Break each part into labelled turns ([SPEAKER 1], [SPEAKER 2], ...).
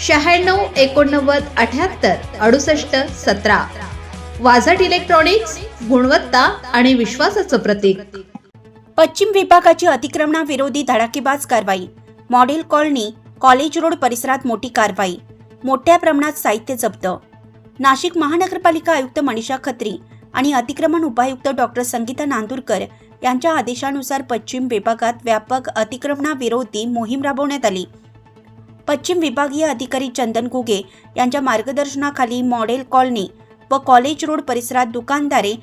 [SPEAKER 1] शहाण्णव एकोणनव्वद अठ्याहत्तर अडुसष्ट सतरा. वाझट इलेक्ट्रॉनिक्स गुणवत्ता आणि विश्वासाचं प्रतीक.
[SPEAKER 2] पश्चिम विभागाची अतिक्रमणाविरोधी धडाकेबाज कारवाई. मॉडेल कॉलनी कॉलेज रोड परिसरात मोठी कारवाई. मोठ्या प्रमाणात साहित्य जप्त. नाशिक महानगरपालिका आयुक्त मनीषा खत्री आणि अतिक्रमण उपायुक्त डॉक्टर संगीता नांदूरकर यांच्या आदेशानुसार पश्चिम विभागात व्यापक अतिक्रमणाविरोधी मोहीम राबवण्यात आली. पश्चिम विभागीय अधिकारी चंदन घुगे यांच्या मार्गदर्शनाखाली मॉडेल कॉलनी व कॉलेज रोड परिसरात दुकानदारे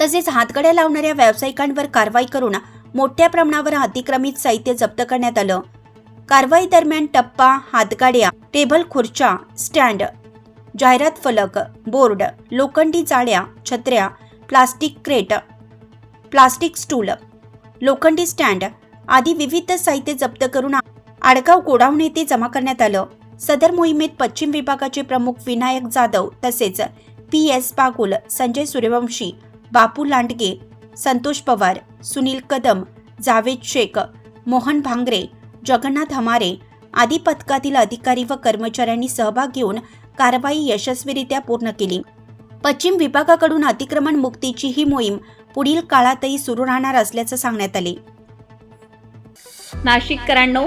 [SPEAKER 2] तसेच हातगड्या लावणाऱ्या व्यावसायिकांवर कारवाई करून मोठ्या प्रमाणावर अतिक्रमित साहित्य जप्त करण्यात आलं. कारवाई दरम्यान टप्पा हातगाड्या टेबल खुर्च्या स्टँड जाहिरात फलक बोर्ड लोखंडी जाळ्या छत्र्या प्लास्टिक क्रेट प्लास्टिक स्टूल लोखंडी स्टँड आदी विविध साहित्य जप्त करून आडगाव गोडाऊन येथे जमा करण्यात आलं. सदर मोहिमेत पश्चिम विभागाचे प्रमुख विनायक जाधव तसेच पी एस बागुल संजय सूर्यवंशी बापू लांडगे संतोष पवार सुनील कदम जावेद शेख मोहन भांगरे जगन्नाथ हमारे आदी पथकातील अधिकारी व कर्मचाऱ्यांनी सहभाग घेऊन कारवाई यशस्वीरित्या पूर्ण केली. पश्चिम विभागाकडून अतिक्रमण मुक्तीची ही मोहीम पुढील काळातही सुरू राहणार असल्याचं सांगण्यात आले.
[SPEAKER 1] नाशिककरांनो